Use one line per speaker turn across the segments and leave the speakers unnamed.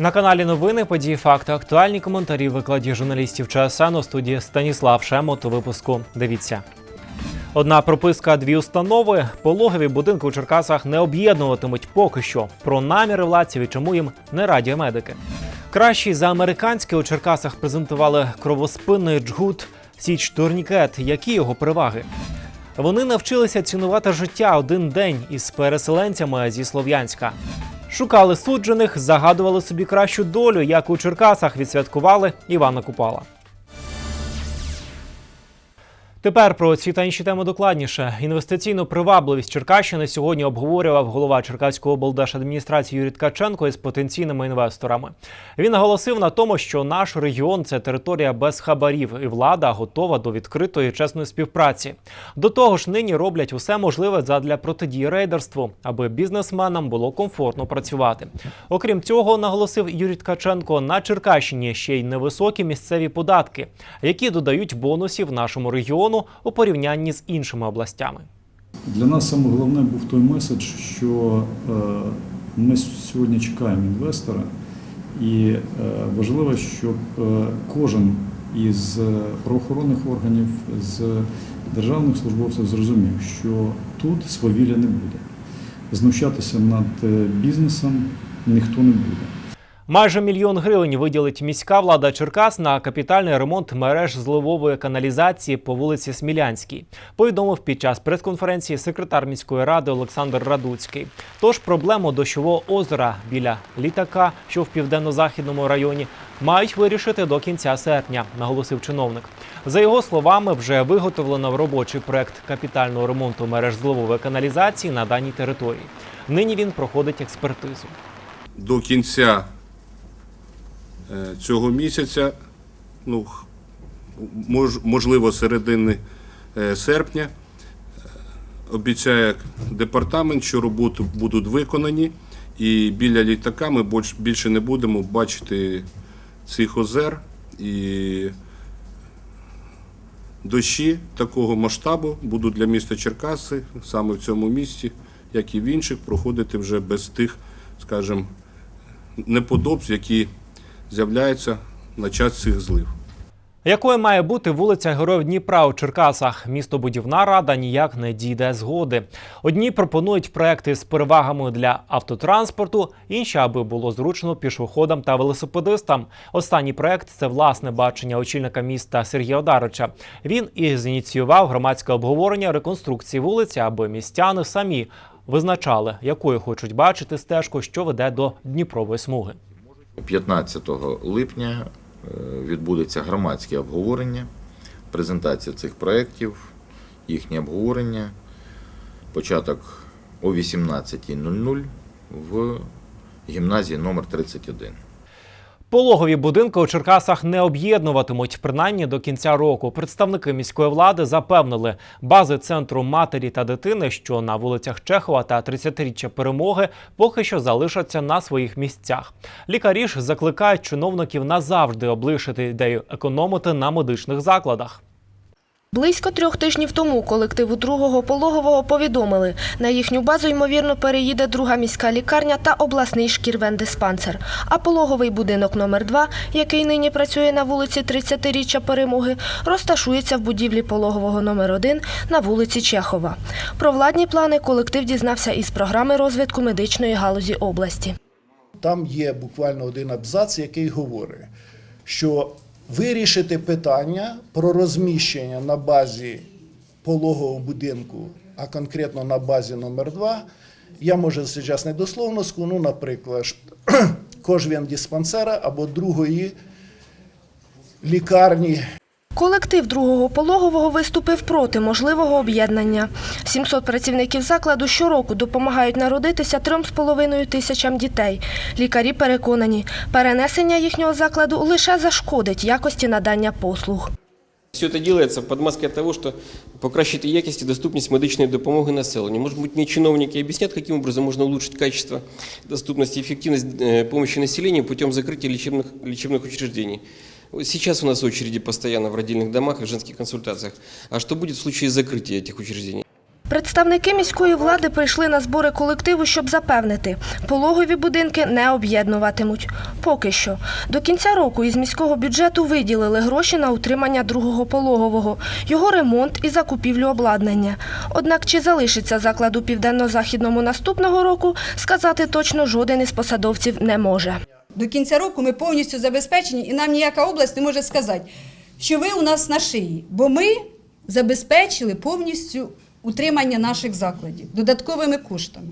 На каналі новини, події, факти, актуальні коментарі викладі журналістів ЧСН у студії Станіслав Шемот у випуску. Дивіться. Одна прописка, дві установи. Пологові будинки у Черкасах не об'єднуватимуть поки що. Про наміри владців і чому їм не раді медики. Кращий за американський у Черкасах презентували кровоспинний джгут Січ Турнікет. Які його переваги? Вони навчилися цінувати життя один день із переселенцями зі Слов'янська. Шукали суджених, загадували собі кращу долю, як у Черкасах відсвяткували Івана Купала. Тепер про ці та інші теми докладніше. Інвестиційну привабливість Черкащини сьогодні обговорював голова Черкаської облдержадміністрації Юрій Ткаченко із потенційними інвесторами. Він наголосив на тому, що наш регіон це територія без хабарів, і влада готова до відкритої чесної співпраці. До того ж, нині роблять усе можливе задля протидії рейдерству, аби бізнесменам було комфортно працювати. Окрім цього, наголосив Юрій Ткаченко, на Черкащині ще й невисокі місцеві податки, які додають бонусів нашому регіону у порівнянні з іншими областями.
Для нас саме головне був той меседж, що е, ми сьогодні чекаємо інвестора, і е, важливо, щоб е, кожен із правоохоронних органів, з державних службовців зрозумів, що тут свавілля не буде. Знущатися над бізнесом ніхто не буде.
Майже мільйон гривень виділить міська влада Черкас на капітальний ремонт мереж зливової каналізації по вулиці Смілянській. Повідомив під час прес-конференції секретар міської ради Олександр Радуцький. Тож проблему дощового озера біля літака, що в південно-західному районі, мають вирішити до кінця серпня, наголосив чиновник. За його словами, вже виготовлено робочий проект капітального ремонту мереж зливової каналізації на даній території. Нині він проходить експертизу.
до кінця цього місяця, ну, мож, можливо, середини е, серпня, е, обіцяє департамент, що роботи будуть виконані, і біля літака ми більше не будемо бачити цих озер і дощі такого масштабу будуть для міста Черкаси саме в цьому місті, як і в інших, проходити вже без тих, скажімо, неподобств, які з'являються на час цих злив.
Якою має бути вулиця Героїв Дніпра у Черкасах? Містобудівна рада ніяк не дійде згоди. Одні пропонують проекти з перевагами для автотранспорту, інші, аби було зручно пішоходам та велосипедистам. Останній проект це власне бачення очільника міста Сергія Одарича. Він і зініціював громадське обговорення реконструкції вулиці, аби містяни самі визначали, якою хочуть бачити стежку, що веде до Дніпрової смуги.
15 липня е, відбудеться громадське обговорення, презентація цих проєктів, їхнє обговорення, початок о 18.00 в гімназії номер 31.
Пологові будинки у Черкасах не об'єднуватимуть принаймні до кінця року. Представники міської влади запевнили, бази центру матері та дитини, що на вулицях Чехова та 30-річчя перемоги, поки що залишаться на своїх місцях. Лікарі ж закликають чиновників назавжди облишити ідею економити на медичних закладах.
Близько трьох тижнів тому колективу другого пологового повідомили, на їхню базу ймовірно переїде друга міська лікарня та обласний шкірвендиспансер. А пологовий будинок номер 2 який нині працює на вулиці 30-річчя перемоги, розташується в будівлі пологового номер 1 на вулиці Чехова. Про владні плани колектив дізнався із програми розвитку медичної галузі області.
Там є буквально один абзац, який говорить, що вирішити питання про розміщення на базі пологового будинку, а конкретно на базі номер 2 я можу зараз не дословно скажу, ну, наприклад, кожвен диспансера або другої лікарні
Колектив другого пологового виступив проти можливого об'єднання. 700 працівників закладу щороку допомагають народитися 3,5 тисячам дітей. Лікарі переконані, перенесення їхнього закладу лише зашкодить якості надання послуг.
Все это делается под маской того, что покращити якість і доступність медичної допомоги населенню. Может быть, мне чиновники объяснят, каким образом можно улучшить качество, доступность и эффективность э, помощи населению путем закрытия лечебных, лечебных учреждений. Вот Сейчас у нас очереди постоянно в родильных домах и в женских консультациях. А что будет в случае закрытия этих учреждений?
Представники міської влади прийшли на збори колективу, щоб запевнити, пологові будинки не об'єднуватимуть. Поки що. До кінця року із міського бюджету виділили гроші на утримання другого пологового, його ремонт і закупівлю обладнання. Однак чи залишиться заклад у південно-західному наступного року, сказати точно жоден із посадовців не може.
До кінця року ми повністю забезпечені, і нам ніяка область не може сказати, що ви у нас на шиї, бо ми забезпечили повністю утримання наших закладів додатковими коштами.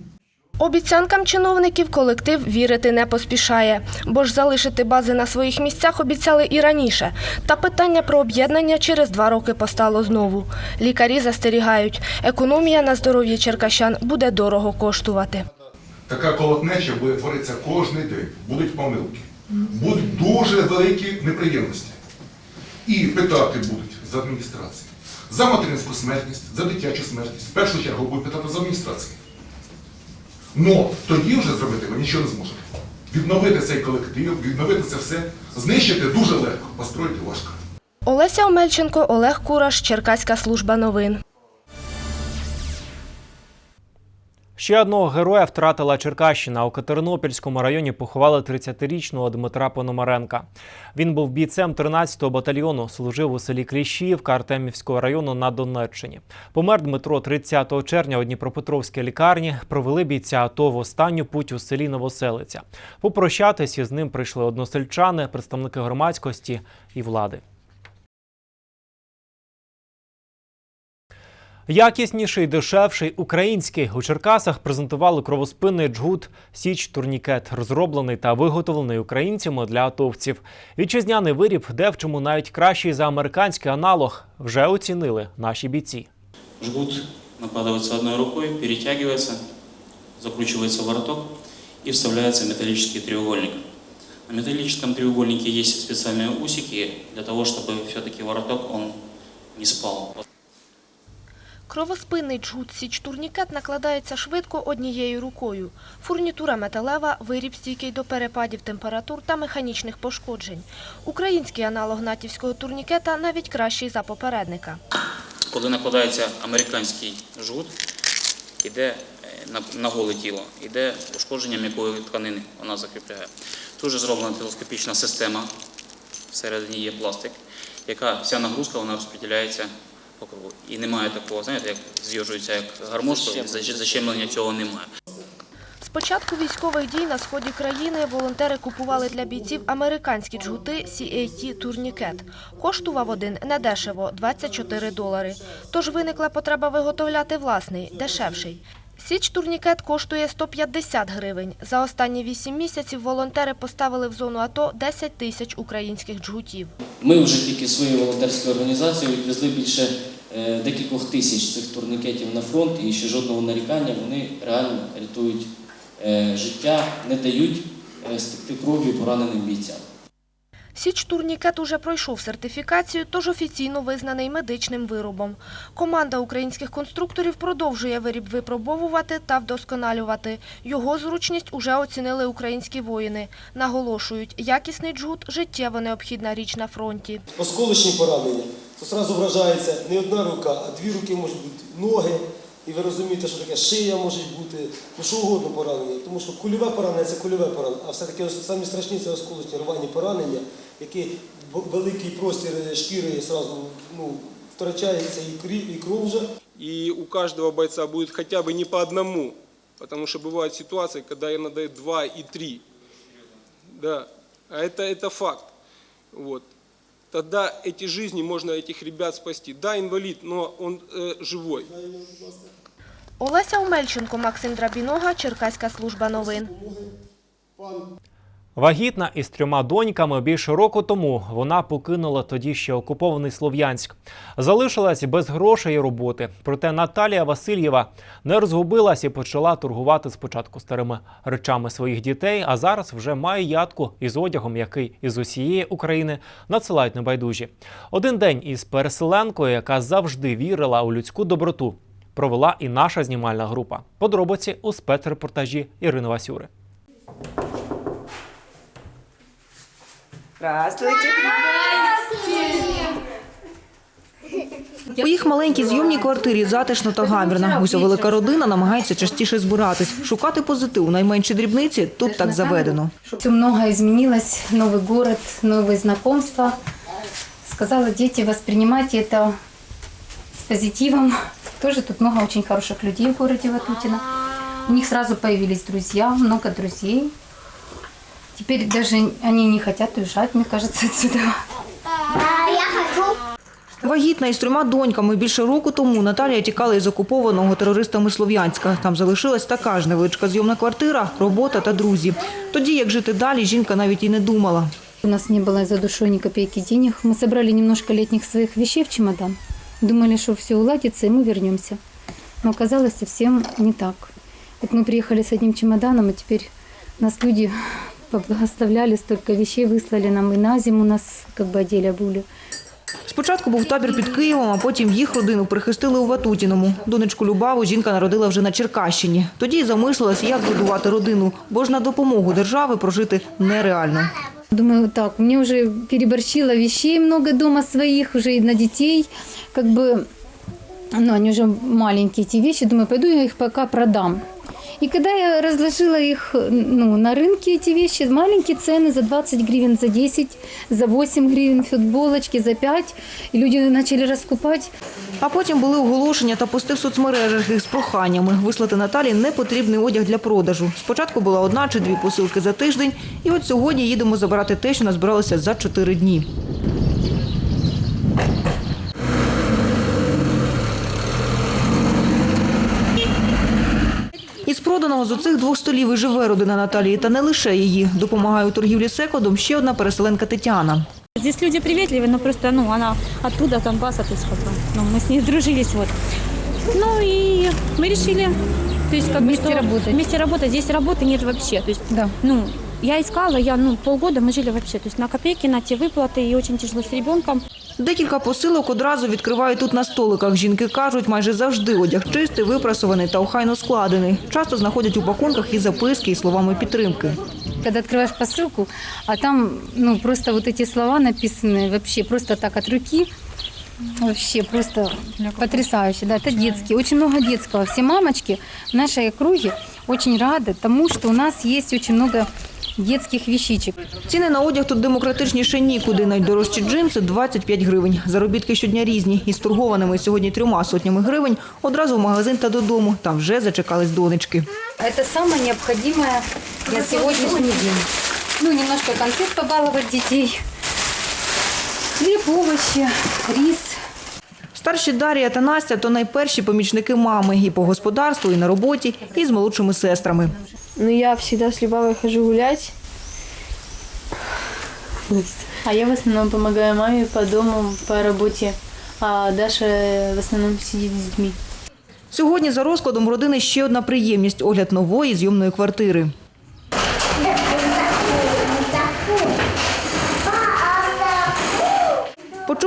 Обіцянкам чиновників колектив вірити не поспішає, бо ж залишити бази на своїх місцях обіцяли і раніше. Та питання про об'єднання через два роки постало знову. Лікарі застерігають, економія на здоров'ї черкащан буде дорого коштувати.
Така колотнеча буде творитися кожен день. Будуть помилки. Будуть дуже великі неприємності. І питати будуть з адміністрації. За материнську смертність, за дитячу смертність. В першу чергу будуть питати з адміністрації. Но тоді вже зробити ви нічого не зможете. Відновити цей колектив, відновити це все, знищити дуже легко, построїти важко.
Олеся Омельченко, Олег Кураш, Черкаська служба новин.
Ще одного героя втратила Черкащина. У Катеринопільському районі поховали 30-річного Дмитра Пономаренка. Він був бійцем 13-го батальйону, служив у селі Кліщіївка Артемівського району на Донеччині. Помер Дмитро 30 червня у Дніпропетровській лікарні. Провели бійця АТО в останню путь у селі Новоселиця. Попрощатися з ним прийшли односельчани, представники громадськості і влади. Якісніший, дешевший український у Черкасах презентували кровоспинний джгут Січ Турнікет, розроблений та виготовлений українцями для атовців. Вітчизняний виріб, де в чому навіть кращий за американський аналог, вже оцінили наші бійці.
Жгут накладывается одной рукой, перетягивается, закручивается вороток и вставляется металлический треугольник. На металлическом треугольнике есть специальные усики для того, чтобы все-таки вороток он не спал.
Кровоспинний джгут Січ Турнікет накладається швидко однією рукою. Фурнітура металева, виріб стійкий до перепадів температур та механічних пошкоджень. Український аналог натівського турнікета навіть кращий за попередника.
Коли накладається американський жгут, іде е, на, голе тіло, іде ушкодження м'якої тканини, вона закріпляє. Тут же зроблена телескопічна система, всередині є пластик, яка вся нагрузка вона розподіляється по кругу. І немає такого, знаєте, як з'їжджується як гармошка, защ- защемлення цього немає.
З початку військових дій на сході країни волонтери купували для бійців американські джгути CAT Турнікет. Коштував один недешево – 24 долари. Тож виникла потреба виготовляти власний, дешевший. Січ турнікет коштує 150 гривень. За останні 8 місяців волонтери поставили в зону АТО 10 тисяч українських джгутів.
Ми вже тільки своєю волонтерською організацією відвезли більше е, декількох тисяч цих турнікетів на фронт і ще жодного нарікання. Вони реально рятують е, життя, не дають е, стекти кров'ю пораненим бійцям.
Січ турнікет уже пройшов сертифікацію, тож офіційно визнаний медичним виробом. Команда українських конструкторів продовжує виріб випробовувати та вдосконалювати. Його зручність уже оцінили українські воїни. Наголошують, якісний джгут – життєво необхідна річ на фронті.
осколочні поранення, то одразу вражається не одна рука, а дві руки можуть бути ноги. І ви розумієте, що таке шия може бути, ну що угодно поранення. Тому що кульове поранення це кульове поранення, а все-таки самі страшні це осколочні рвані поранення, які б- великий простір шкіри сразу ну, втрачається і крів, і кров вже.
И у каждого бойца будет хотя бы не по одному, потому что бывают ситуации, когда им надо два и три. Да, а это, это факт. Вот. Тогда эти жизни можно этих ребят спасти. Да, инвалид, но он э, живой.
Олеся Омельченко, Максим Драбінога, Черкаська служба новин.
Вагітна із трьома доньками більше року тому вона покинула тоді ще окупований Слов'янськ. Залишилась без грошей і роботи. Проте Наталія Васильєва не розгубилась і почала торгувати спочатку старими речами своїх дітей, а зараз вже має ядку із одягом, який із усієї України надсилають небайдужі. Один день із переселенкою, яка завжди вірила у людську доброту, провела і наша знімальна група. Подробиці у спецрепортажі Ірини Васюри.
Здравствуйте. У їх маленькій зйомній квартирі затишно та гамірно. Уся велика родина намагається частіше збиратись. Шукати позитив у найменшій дрібниці тут так заведено.
Все много изменилось, новый город, новые знакомства. Сказала дети, воспринимайте это с позитивом. Тоже тут много очень хороших людей в городе Ватутино. У них сразу появились друзья, много друзей. Теперь даже они не хотят уезжать, мне кажется, отсюда.
Вагітна із трьома доньками більше року тому Наталія тікала із окупованого терористами Слов'янська. Там залишилась така ж невеличка зйомна квартира, робота та друзі. Тоді, як жити далі, жінка навіть і не думала.
У нас не было за душой ни копейки денег. Мы собрали немножко летних своих вещей в чемодан. Думали, что все уладится, и мы вернемся. Но оказалось совсем не так. Вот мы приехали с одним чемоданом, и теперь нас люди поблагословляли, столько вещей выслали нам, и на зиму нас как бы одели, обули.
Спочатку був табір під Києвом, а потім їх родину прихистили у Ватутіному. Донечку Любаву жінка народила вже на Черкащині. Тоді й замислилась, як годувати родину, бо ж на допомогу держави прожити нереально.
Думаю, так, мне уже переборщило вещей много дома своих, уже и на детей, как бы, ну, они уже маленькие эти вещи, думаю, пойду я их пока продам. И когда я разложила их ну, на рынке, эти вещи, маленькие цены за 20 гривен, за 10, за 8 гривен, футболочки за 5, и люди начали раскупать.
А потім були оголошення та пости в соцмережах із проханнями вислати Наталі непотрібний одяг для продажу. Спочатку була одна чи дві посилки за тиждень, і от сьогодні їдемо забирати те, що назбиралося за чотири дні. проданого з оцих двох столів і живе родина Наталії, та не лише її. Допомагає у торгівлі секодом ще одна переселенка Тетяна.
Здесь люди приветливые, но просто, ну, она оттуда, Донбасса, то есть, как бы, ну, мы с ней сдружились, вот. Ну, и мы решили, то есть, как бы,
Вместе
что
работать.
Вместе работать. Здесь работы нет вообще, то есть,
Да.
ну, я искала, я, ну, полгода мы жили вообще, то есть, на копейки, на те выплаты, и очень тяжело с ребенком.
Декілька посилок одразу відкривають тут на столиках. Жінки кажуть, майже завжди одяг чистий, випрасований та охайно складений. Часто знаходять у пакунках і записки, і словами підтримки.
Когда открываешь посылку, а там, ну, просто вот эти слова написаны вообще просто так от руки, Вообще просто потрясающе. Да, это детские. Очень много детского. Все мамочки в нашей округе очень рады тому, что у нас есть очень много детских вещичек.
Ціни на одяг тут демократичніше нікуди. Найдорожчі джинси – 25 гривень. Заробітки щодня різні. Із торгованими сьогодні трьома сотнями гривень одразу в магазин та додому. Там вже зачекались донечки.
Это самое необходимое на сегодняшний день. Ну, немножко конфет побаловать детей. Хлеб, овощи, рис.
Старші Дар'я та Настя – то найперші помічники мами і по господарству, і на роботі, і з молодшими сестрами.
Ну, я всегда с Любавой хожу гулять. А я в основном помогаю маме по дому, по работе. А Даша в основном сидит с детьми.
Сьогодні за розкладом родини ще одна приємність – огляд нової зйомної квартири.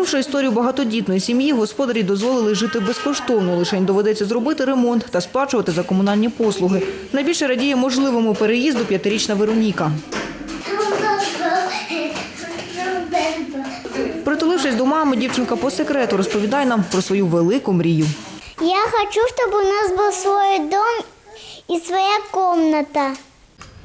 Почувши історію багатодітної сім'ї, господарі дозволили жити безкоштовно. Лишень доведеться зробити ремонт та сплачувати за комунальні послуги. Найбільше радіє можливому переїзду п'ятирічна Вероніка. Притулившись до мами, дівчинка по секрету розповідає нам про свою велику мрію.
Я хочу, чтобы у нас был свой дом и своя комната.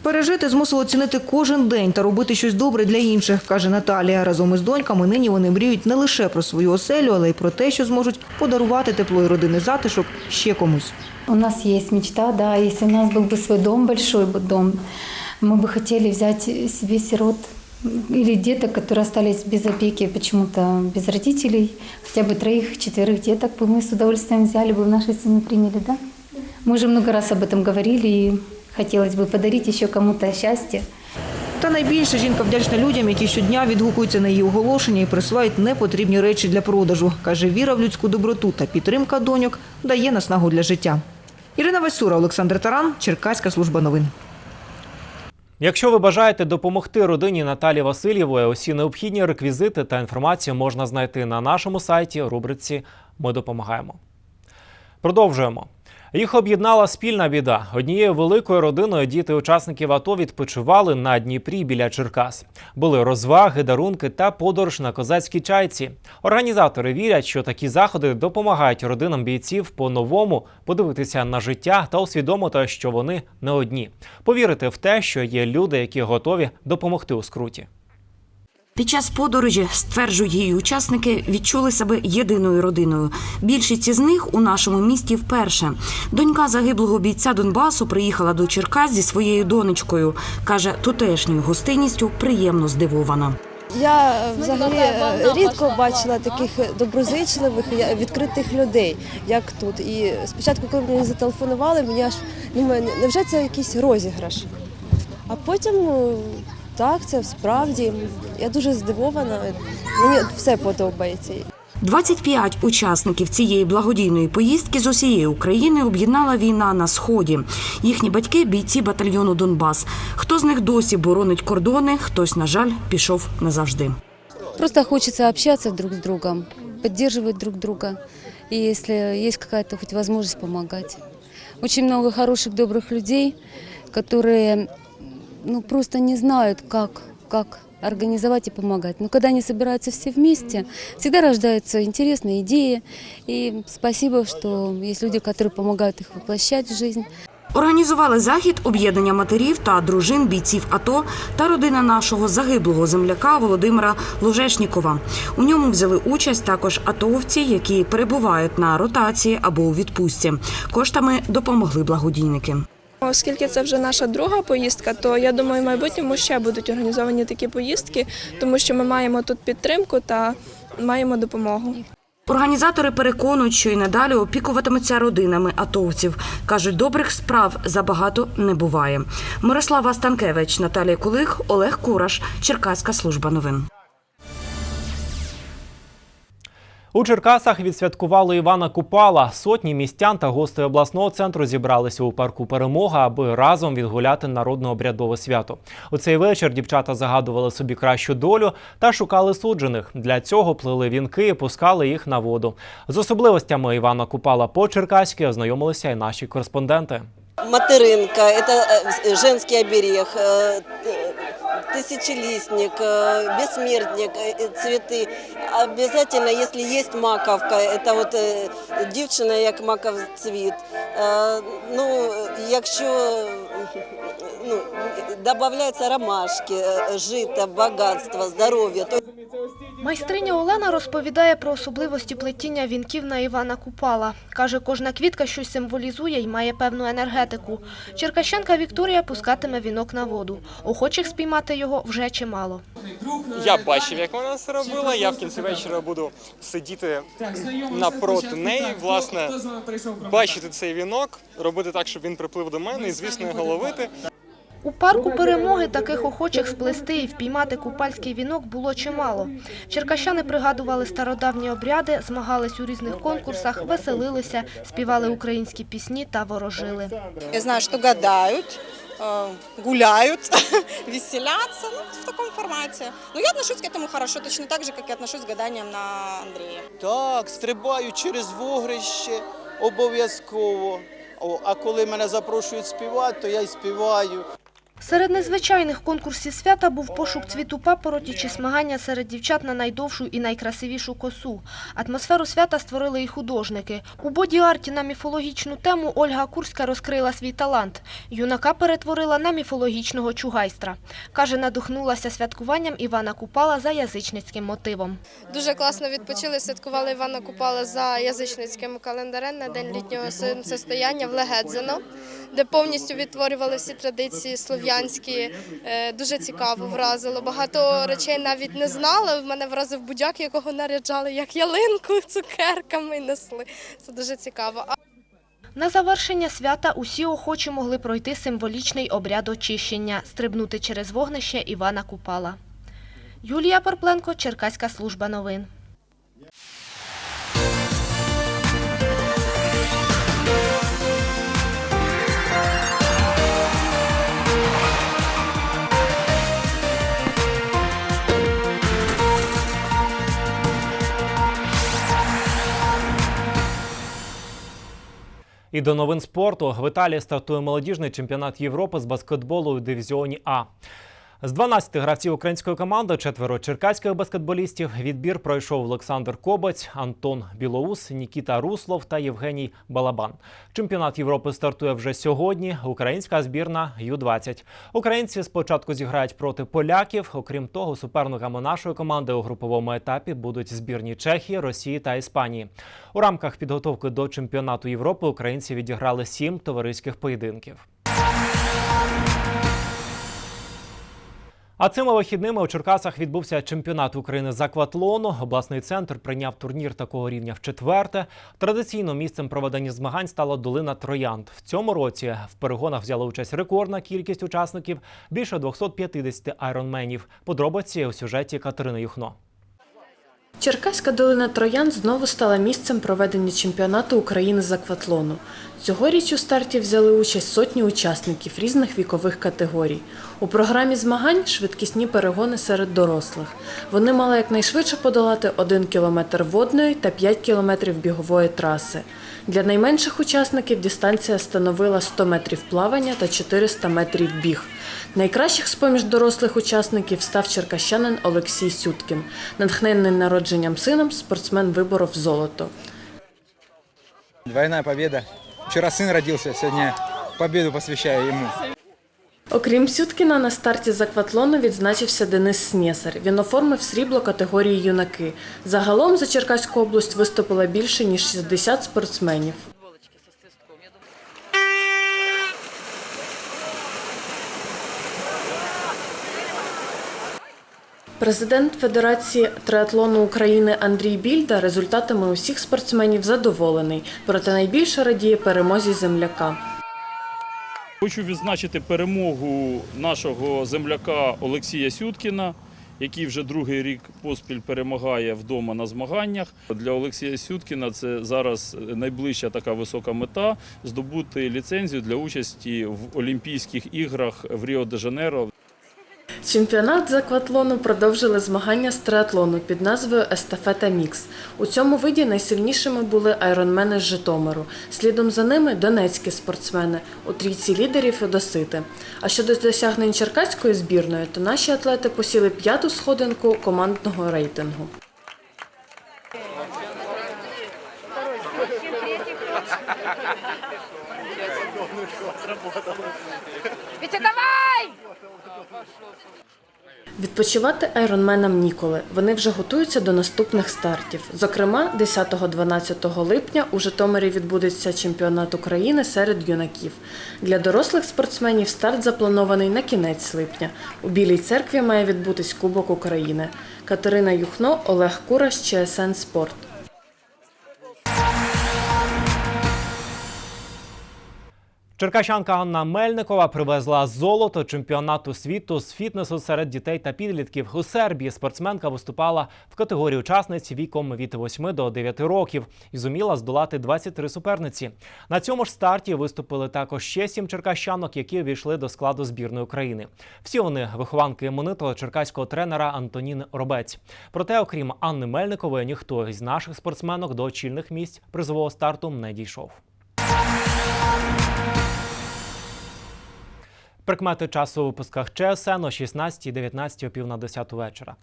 Пережити змусило цінити кожен день та робити щось добре для інших, каже Наталія. Разом із доньками нині вони мріють не лише про свою оселю, але й про те, що зможуть подарувати тепло і родинний затишок ще комусь.
У нас есть мечта, да, если у нас был бы свой дом, большой бы дом, мы бы хотели взять себе сирот или деток, которые остались без опеки, почему-то без родителей, хотя бы троих, четверых деток бы мы с удовольствием взяли бы в нашей семье приняли, да? Мы уже много раз об этом говорили, и хотелось бы подарить еще кому-то счастье.
Та найбільше жінка вдячна людям, які щодня відгукуються на її оголошення і присилають непотрібні речі для продажу. Каже, віра в людську доброту та підтримка доньок дає наснагу для життя. Ірина Васюра, Олександр Таран, Черкаська служба новин.
Якщо ви бажаєте допомогти родині Наталі Васильєвої, усі необхідні реквізити та інформацію можна знайти на нашому сайті рубриці Ми допомагаємо. Продовжуємо. Їх об'єднала спільна біда. Однією великою родиною діти учасників АТО відпочивали на Дніпрі біля Черкас. Були розваги, дарунки та подорож на козацькій чайці. Організатори вірять, що такі заходи допомагають родинам бійців по-новому подивитися на життя та усвідомити, що вони не одні. Повірити в те, що є люди, які готові допомогти у скруті.
Під час подорожі, стверджують її учасники, відчули себе єдиною родиною. Більшість із них у нашому місті вперше. Донька загиблого бійця Донбасу приїхала до Черкас зі своєю донечкою. Каже, тутешньою гостинністю приємно здивована.
Я взагалі рідко бачила таких доброзичливих, відкритих людей, як тут. І спочатку, коли мені зателефонували, мені аж думаю, невже це якийсь розіграш? А потім ну, так, це справді. Я дуже здивована. Мені все подобається.
25 учасників цієї благодійної поїздки з усієї України об'єднала війна на сході. Їхні батьки бійці батальйону Донбас. Хто з них досі боронить кордони, хтось, на жаль, пішов назавжди.
Просто хочется общаться друг с другом, поддерживать друг друга. И если есть какая-то хоть возможность помогать. Очень много хороших, добрых людей, которые ну, просто не знают, как, как организовать и помогать. Но когда они собираются все вместе, всегда рождаются интересные идеи. И спасибо, что есть люди, которые помогают их воплощать в жизнь.
Організували захід об'єднання матерів та дружин бійців АТО та родина нашого загиблого земляка Володимира Ложешнікова. У ньому взяли участь також атовці, які перебувають на ротації або у відпустці. Коштами допомогли благодійники.
Оскільки це вже наша друга поїздка, то я думаю, в майбутньому ще будуть організовані такі поїздки, тому що ми маємо тут підтримку та маємо допомогу.
Організатори переконують, що і надалі опікуватимуться родинами атовців. Кажуть, добрих справ забагато не буває. Мирослава Станкевич, Наталія Кулик, Олег Кураш, Черкаська служба новин.
У Черкасах відсвяткували Івана Купала. Сотні містян та гостей обласного центру зібралися у парку Перемога, аби разом відгуляти народно-обрядове свято. У цей вечір дівчата загадували собі кращу долю та шукали суджених. Для цього плели вінки і пускали їх на воду. З особливостями Івана Купала по черкаськи ознайомилися і наші кореспонденти.
Материнка, это э, женский оберег, э, тысячелистник, э, бессмертник, э, цветы. Обязательно, если есть маковка, это вот э, дівчина як маков цвіт. Е, Ну, якщо ну, додається ромашки, е, жита, багатство, здоров'я, то
Майстриня Олена розповідає про особливості плетіння вінків на Івана Купала. Каже, кожна квітка щось символізує і має певну енергетику. Черкащанка Вікторія пускатиме вінок на воду. Охочих спіймати його вже чимало.
Я бачив, як вона це робила. Я в кінці вечора буду сидіти напроти неї, власне, бачити цей вінок, робити так, щоб він приплив до мене і, звісно, його ловити.
У парку перемоги таких охочих сплести і впіймати купальський вінок було чимало. Черкащани пригадували стародавні обряди, змагались у різних конкурсах, веселилися, співали українські пісні та ворожили.
Я знаю, что гадают, э, гуляют, веселятся ну, в таком формате. Но я отношусь к этому хорошо, точно так же, как и отношусь к гаданиям на Андрея.
Так, стрибаю через вогрище обов'язково. А коли мене запрошують співати, то я й співаю.
Серед незвичайних конкурсів свята був пошук цвіту папороті чи смагання серед дівчат на найдовшу і найкрасивішу косу. Атмосферу свята створили і художники. У боді-арті на міфологічну тему Ольга Курська розкрила свій талант. Юнака перетворила на міфологічного чугайстра. Каже, надухнулася святкуванням Івана Купала за язичницьким мотивом.
Дуже класно відпочили, святкували Івана Купала за язичницьким календарем на день літнього сонцестояння в Легедзино, де повністю відтворювали всі традиції слов'янські. Е, Дуже цікаво вразило. Багато речей навіть не знала. В мене вразив будяк, якого наряджали як ялинку цукерками несли. Це дуже цікаво.
На завершення свята усі охочі могли пройти символічний обряд очищення, стрибнути через вогнище Івана Купала. Юлія Порпленко, Черкаська служба новин.
І до новин спорту в Італії стартує молодіжний чемпіонат Європи з баскетболу у дивізіоні А. З 12 гравців української команди четверо черкаських баскетболістів відбір пройшов Олександр Кобець, Антон Білоус, Нікіта Руслов та Євгеній Балабан. Чемпіонат Європи стартує вже сьогодні. Українська збірна Ю-20. Українці спочатку зіграють проти поляків. Окрім того, суперниками нашої команди у груповому етапі будуть збірні Чехії, Росії та Іспанії. У рамках підготовки до чемпіонату Європи українці відіграли сім товариських поєдинків. А цими вихідними у Черкасах відбувся чемпіонат України з акватлону. Обласний центр прийняв турнір такого рівня в четверте. Традиційно місцем проведення змагань стала долина Троянд. В цьому році в перегонах взяла участь рекордна кількість учасників більше 250 айронменів. Подробиці у сюжеті Катерини Юхно.
Черкаська долина Троян знову стала місцем проведення чемпіонату України з акватлону. Цьогоріч у старті взяли участь сотні учасників різних вікових категорій. У програмі змагань швидкісні перегони серед дорослих. Вони мали якнайшвидше подолати 1 кілометр водної та 5 кілометрів бігової траси. Для найменших учасників дистанція становила 100 метрів плавання та 400 метрів біг. Найкращих з-поміж дорослих учасників став черкащанин Олексій Сюткін. Натхнений народженням сином, спортсмен виборов золото.
Двойная победа. Вчера сын родился, сегодня победу посвящаю ему.
Окрім Сюткіна, на старті з акватлону відзначився Денис Снєсар. Він оформив срібло категорії юнаки. Загалом за Черкаську область виступило більше ніж 60 спортсменів. Президент Федерації триатлону України Андрій Більда результатами усіх спортсменів задоволений, проте найбільше радіє перемозі земляка.
Хочу відзначити перемогу нашого земляка Олексія Сюткіна, який вже другий рік поспіль перемагає вдома на змаганнях. Для Олексія Сюткіна це зараз найближча така висока мета здобути ліцензію для участі в Олімпійських іграх в Ріо-де-Жанейро.
Чемпіонат з акватлону продовжили змагання з триатлону під назвою Естафета Мікс. У цьому виді найсильнішими були айронмени з Житомиру. Слідом за ними донецькі спортсмени. У трійці лідерів Федосити. А щодо досягнень черкаської збірної, то наші атлети посіли п'яту сходинку командного рейтингу.
Витя, давай!
Відпочивати айронменам ніколи. Вони вже готуються до наступних стартів. Зокрема, 10-12 липня у Житомирі відбудеться чемпіонат України серед юнаків. Для дорослих спортсменів старт запланований на кінець липня. У Білій церкві має відбутись Кубок України. Катерина Юхно, Олег Кураш, ЧСН Спорт.
Черкащанка Анна Мельникова привезла золото чемпіонату світу з фітнесу серед дітей та підлітків. У Сербії спортсменка виступала в категорії учасниць віком від 8 до 9 років і зуміла здолати 23 суперниці. На цьому ж старті виступили також ще сім черкащанок, які увійшли до складу збірної України. Всі вони вихованки іменитого черкаського тренера Антоніни Робець. Проте, окрім Анни Мельникової, ніхто із наших спортсменок до очільних місць призового старту не дійшов. Прикмети часу у випусках ЧСН о 16, 19, о пів на 10 вечора.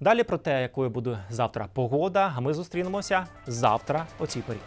Далі про те, якою буде завтра погода, а ми зустрінемося завтра о цій порі.